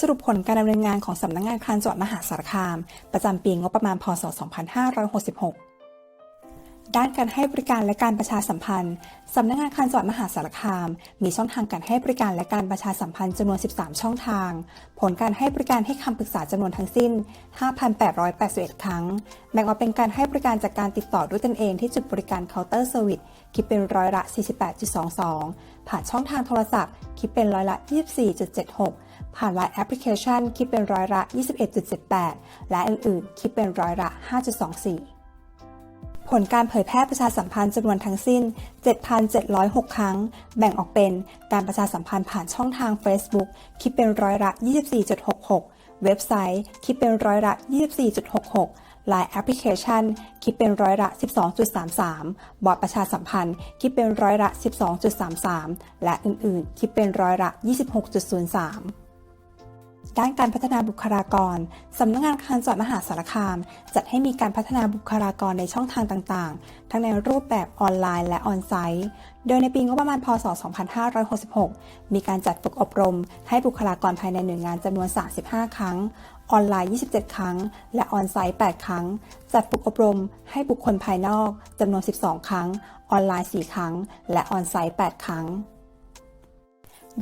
สรุปผลการดำเนินงานของสำนักงงานคลังจังหวัดมหาสารคาม ประจำปีงบประมาณพศ 2566 ด้านการให้บริการและการประชาสัมพันธ์สำนักงานคลังจังหวัดมหาสารคาม มีช่องทางการให้บริการและการประชาสัมพันธ์จำนวน 13 ช่องทาง ผลการให้บริการให้คำปรึกษาจำนวนทั้งสิ้น 5,881 ครั้ง แบ่งออกเป็นการให้บริการจากการติดต่อด้วยตนเองที่จุดบริการเคาน์เตอร์เซอร์วิส คิดเป็นร้อยละ 48.22 ผ่านช่องทางโทรศัพท์ คิดเป็นร้อยละ 24.76 ผ่าน Line แอปพลิเคชัน คิดเป็นร้อยละ 21.78 และอื่นๆ คิดเป็นร้อยละ 5.24ผลการเผยแพร่ประชาสัมพันธ์จำนวนทั้งสิ้น 7,706 ครั้ง แบ่งออกเป็นการประชาสัมพันธ์ผ่านช่องทาง Facebook คิดเป็นร้อยละ 24.66 เว็บไซต์คิดเป็นร้อยละ 24.66 Line แอปพลิเคชันคิดเป็นร้อยละ 12.33 บอร์ดประชาสัมพันธ์ คิดเป็นร้อยละ 12.33 และอื่นๆ คิดเป็นร้อยละ 26.03 ด้านการพัฒนาบุคลากร สำนักงานคลังจังหวัดมหาสารคาม จัดให้มีการพัฒนาบุคลากรในช่องทางต่างๆ ทั้งในรูปแบบออนไลน์และออนไซต์ โดยในปีงบประมาณ พศ 2566 มีการจัดฝึกอบรม ให้บุคลากรภายในหน่วยงานจำนวน 35 ครั้ง ออนไลน์ 27 ครั้ง และออนไซต์ 8 ครั้ง จัดฝึกอบรม ให้บุคคลภายนอกจำนวน 12 ครั้ง ออนไลน์ 4 ครั้ง และออนไซต์ 8 ครั้ง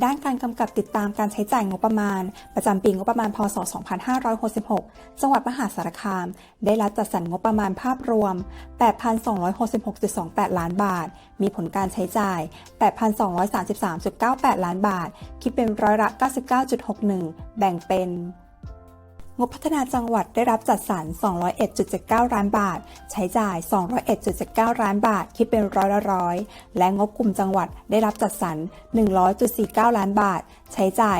ด้านการกำกับติดตามการใช้จ่ายงบประมาณ ประจำปีงบประมาณพศ 2566 จังหวัดมหาสารคาม ได้รับจัดสรรงบประมาณภาพรวม 8,266.28 ล้านบาท มีผลการใช้จ่าย 8,233.98 ล้านบาท คิดเป็นร้อยละ 99.61 แบ่งเป็น งบพัฒนาจังหวัดได้รับจัดสรร 201.79 ล้านบาท ใช้จ่าย 201.79 ล้านบาท คิดเป็นร้อยละร้อย และงบกลุ่มจังหวัดได้รับจัดสรร 100.49 ล้านบาท ใช้จ่าย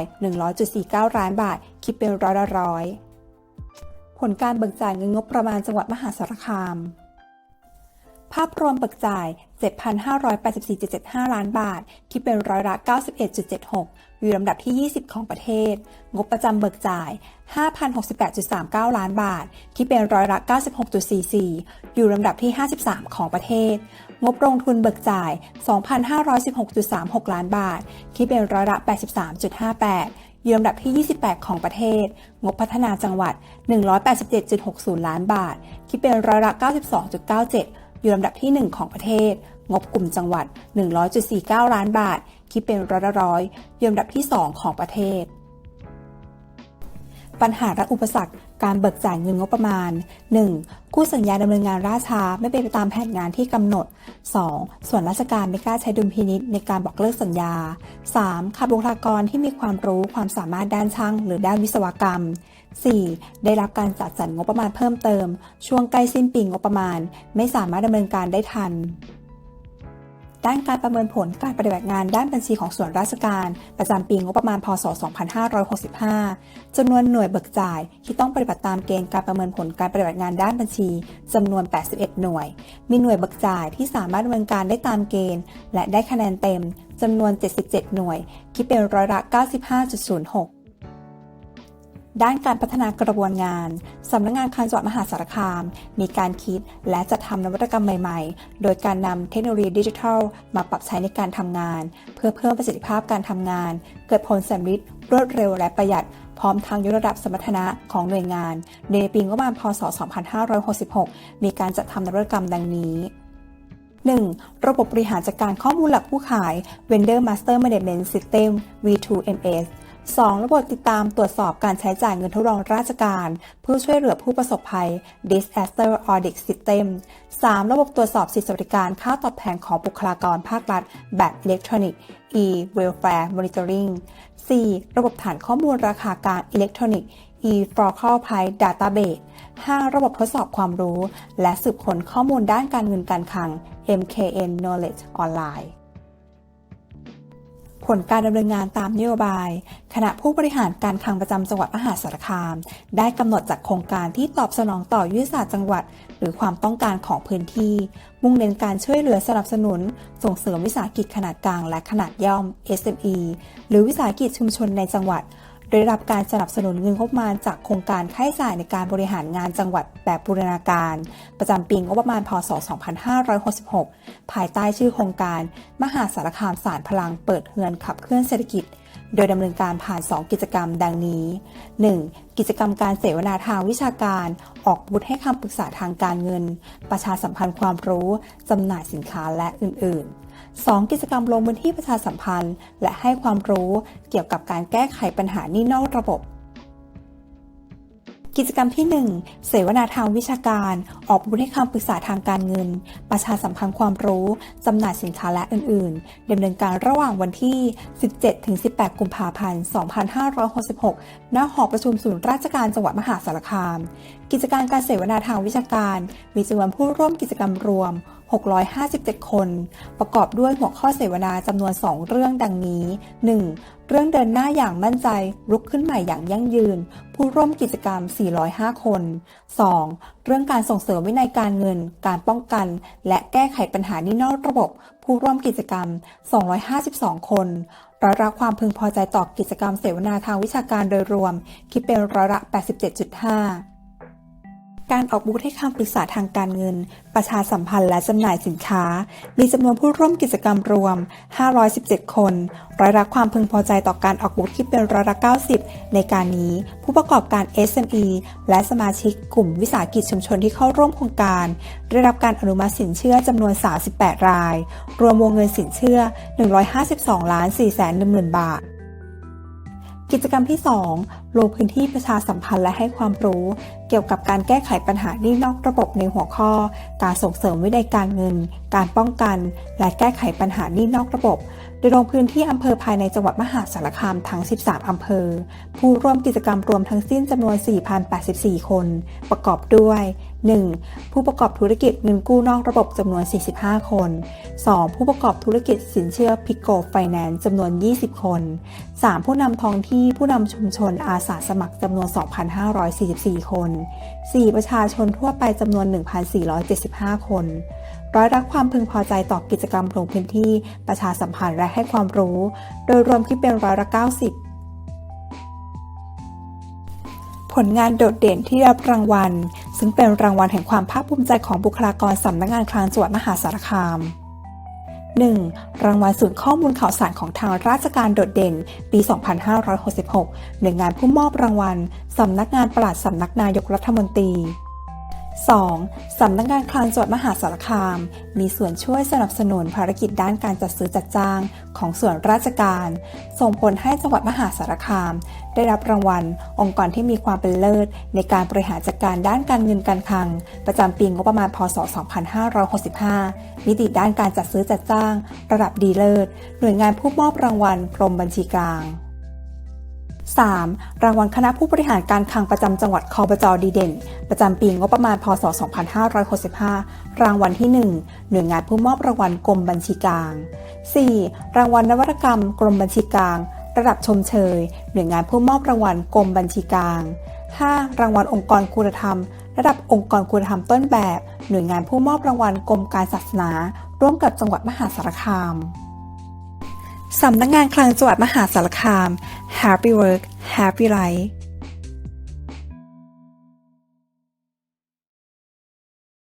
100.49 ล้านบาท คิดเป็นร้อยละร้อย ผลการเบิกจ่ายเงินงบประมาณจังหวัดมหาสารคาม ภาพรวมเบิกจ่าย 7,584.75 ล้านบาท คิดเป็นร้อยละ 91.76 อยู่ลำดับที่ 20 ของประเทศ งบประจำเบิกจ่าย 5,068.39 ล้านบาท คิดเป็นร้อยละ 96.44 อยู่ลำดับที่ 53 ของประเทศ งบลงทุนเบิกจ่าย 2,516.36 ล้านบาท คิดเป็นร้อยละ 83.58อยู่ลำดับที่ 28 ของประเทศ งบพัฒนาจังหวัด 187.60 ล้านบาท คิดเป็นร้อยละ 92.97 อยู่ลำดับที่ 1 ของประเทศ งบกลุ่มจังหวัด 100.49 ล้านบาท คิดเป็นร้อยละร้อยอยู่ลำดับที่ 2 ของประเทศ ปัญหาและอุปสรรคการเบิกจ่ายเงินงบประมาณ 1. คู่สัญญาดำเนินงานล่าช้าไม่เป็นไปตามแผนงานที่กำหนด 2. ส่วนราชการไม่กล้าใช้ดุลพินิษในการบอกเลิกสัญญา 3. ขาดบุคลากรที่มีความรู้ความสามารถด้านช่าง หรือด้านวิศวกรรม 4. ได้รับการจัดสรรงบประมาณเพิ่มเติม ช่วงใกล้สิ้นปีงบประมาณ ไม่สามารถดำเนินการได้ทัน ด้านการประเมินผลการปฏิบัติงานด้านบัญชีของส่วนราชการ ประจำปีงบประมาณพศ 2565 จำนวนหน่วยเบิกจ่าย ที่ต้องปฏิบัติตามเกณฑ์การประเมินผลการปฏิบัติงานด้านบัญชีจำนวน 81 หน่วย มีหน่วยเบิกจ่ายที่สามารถดำเนินการได้ตามเกณฑ์ และได้คะแนนเต็มจำนวน 77 หน่วย คิดเป็นร้อยละ 95.06 ด้านการพัฒนากระบวนงาน สำนักงงานคลังจังหวัดมหาสารคาม มีการคิดและจัดทำนวัตกรรมใหม่ๆ โดยการนำเทคโนโลยีดิจิทัล มาปรับใช้ในการทำงาน เพื่อเพิ่มประสิทธิภาพการทำงาน เกิดผลสำเร็จรวดเร็วและประหยัด พร้อมทางยกระดับสมรรถนะของหน่วยงานในปีงบประมาณพศ 2566 มีการจัดทำนวัตกรรมดังนี้ 1. ระบบบริหารจัดการข้อมูลหลักผู้ขาย Vendor Master Management System V2MS 2. ระบบติดตามตรวจสอบการใช้จ่ายเงินทดลองราชการ เพื่อช่วยเหลือผู้ประสบภัย Disaster Audit System 3. ระบบตรวจสอบสิทธิสวัสดิการค่าตอบแทนของบุคลากรภาครัฐ แบบอิเล็กทรอนิกส์ e-welfare monitoring 4. ระบบฐานข้อมูลราคากลางอิเล็กทรอนิกส์ e-focal price database 5. ระบบทดสอบความรู้ และสืบค้นข้อมูลด้านการเงินการคลัง MKN Knowledge Online ผลการดำเนินงานตามนโยบาย คณะผู้บริหารการคลังประจำจังหวัดมหาสารคาม ได้กำหนดจัดโครงการที่ตอบสนองต่อยุทธศาสตร์จังหวัด หรือความต้องการของพื้นที่ มุ่งเน้นการช่วยเหลือสนับสนุน ส่งเสริมวิสาหกิจขนาดกลางและขนาดย่อม SME หรือวิสาหกิจชุมชนในจังหวัด โดยได้รับการสนับสนุนเงินงบประมาณจากโครงการค่าใช้จ่ายในการบริหารงานจังหวัดแบบบูรณาการ ประจำปีงบประมาณพศ 2566 ภายใต้ชื่อโครงการ มหาสารคามสารพลังเปิดเฮือนขับเคลื่อนเศรษฐกิจโดยดำเนินการผ่าน 2 กิจกรรมดังนี้ 1. กิจกรรมการเสวนาทางวิชาการ ออกบูธให้คำปรึกษาทางการเงิน ประชาสัมพันธ์ความรู้ จำหน่ายสินค้าและอื่น ๆ 2. กิจกรรมลงพื้นที่ประชาสัมพันธ์ และให้ความรู้เกี่ยวกับการแก้ไขปัญหานี่นอกระบบ กิจกรรมที่ 1 เสวนาทางวิชาการ ออกบูธให้คำปรึกษาทางการเงิน ประชาสัมพันธ์ความรู้ จำหน่ายสินค้าและอื่น ๆดำเนินการระหว่างวันที่ 17-18 กุมภาพันธ์ 2566 ณ หอประชุมศูนย์ราชการจังหวัดมหาสารคาม กิจการการเสวนาทางวิชาการ มีจำนวนผู้ร่วมกิจกรรมรวม 657 คน ประกอบด้วยหัวข้อเสวนาจำนวน 2 เรื่องดังนี้ 1. เรื่องเดินหน้าอย่างมั่นใจลุกขึ้นใหม่อย่างยั่งยืน ผู้ร่วมกิจกรรม 405 คน 2. เรื่องการส่งเสริมวินัยการเงิน การป้องกัน และแก้ไขปัญหานี้นอกระบบ ผู้ร่วมกิจกรรม 252 คนร้อยละความพึงพอใจต่อกิจกรรมเสวนาทางวิชาการโดยรวม คิดเป็นร้อยละ 87.5 การออกบูธให้คำปรึกษาทางการเงิน ประชาสัมพันธ์และจำหน่ายสินค้า มีจำนวนผู้ร่วมกิจกรรมรวม 517 คน ร้อยละความพึงพอใจต่อการออกบูธคิดเป็นร้อยละ90 ในการนี้ ผู้ประกอบการ SME และสมาชิกกลุ่มวิสาหกิจชุมชนที่เข้าร่วมโครงการ ได้รับการอนุมัติสินเชื่อจำนวน 38 ราย รวมวงเงินสินเชื่อ 152 ล้าน4แสน1หมื่นบาท กิจกรรมที่ 2 ลงพื้นที่ประชาสัมพันธ์และให้ความรู้ เกี่ยวกับการแก้ไขปัญหาหนี้นอกระบบในหัวข้อ การส่งเสริมวินัยการเงิน การป้องกัน และแก้ไขปัญหาหนี้นอกระบบ โดยลงพื้นที่อำเภอภายในจังหวัดมหาสารคามทั้ง 13 อำเภอ ผู้ร่วมกิจกรรมรวมทั้งสิ้นจำนวน 4,084 คน ประกอบด้วย 1. ผู้ประกอบธุรกิจเงินกู้นอกระบบจำนวน 45 คน 2. ผู้ประกอบธุรกิจสินเชื่อพิโกไฟแนนซ์จำนวน 20 คน 3. ผู้นำท้องที่ผู้นำชุมชนอาสาสมัครจำนวน 2,544 คน 4. ประชาชนทั่วไปจำนวน 1,475 คน ร้อยรักความพึงพอใจต่อกิจกรรมลงพื้นที่ประชาสัมพันธ์และให้ความรู้ โดยรวมคิดเป็นร้อยละ90ผลงานโดดเด่นที่รับรางวัล ซึ่งเป็นรางวัลแห่งความภาคภูมิใจของบุคลากรสำนักงานคลังจังหวัดมหาสารคาม 1. รางวัลศูนย์ข้อมูลข่าวสารของทางราชการโดดเด่น ปี 2566 หน่วยงานผู้มอบรางวัล สำนักงานปลัดสำนักนายกรัฐมนตรี 2. สำนักงานคลังจังหวัดมหาสารคาม มีส่วนช่วยสนับสนุนภารกิจด้านการจัดซื้อจัดจ้างของส่วนราชการ ส่งผลให้จังหวัดมหาสารคาม ได้รับรางวัล องค์กรที่มีความเป็นเลิศ ในการบริหารจัดการด้านการเงินการคลัง ประจำปีงบประมาณพศ 2565 มิติด้านการจัดซื้อจัดจ้าง ระดับดีเลิศ หน่วยงานผู้มอบรางวัลกรมบัญชีกลาง 3. รางวัลคณะผู้บริหารการคลังประจำจังหวัดคอบจดีเด่น ประจำปีงบประมาณพศ 2565 รางวัลที่ 1 หน่วยงานผู้มอบรางวัลกรมบัญชีกลาง 4. รางวัลนวัตกรรม กรมบัญชีกลาง ระดับชมเชย หน่วยงานผู้มอบรางวัลกรมบัญชีกลาง 5. รางวัลองค์กรคุณธรรม ระดับองค์กรคุณธรรมต้นแบบ หน่วยงานผู้มอบรางวัลกรมการศาสนา ร่วมกับจังหวัดมหาสารคามสำนักงานคลังจังหวัดมหาสารคาม Happy Work Happy Life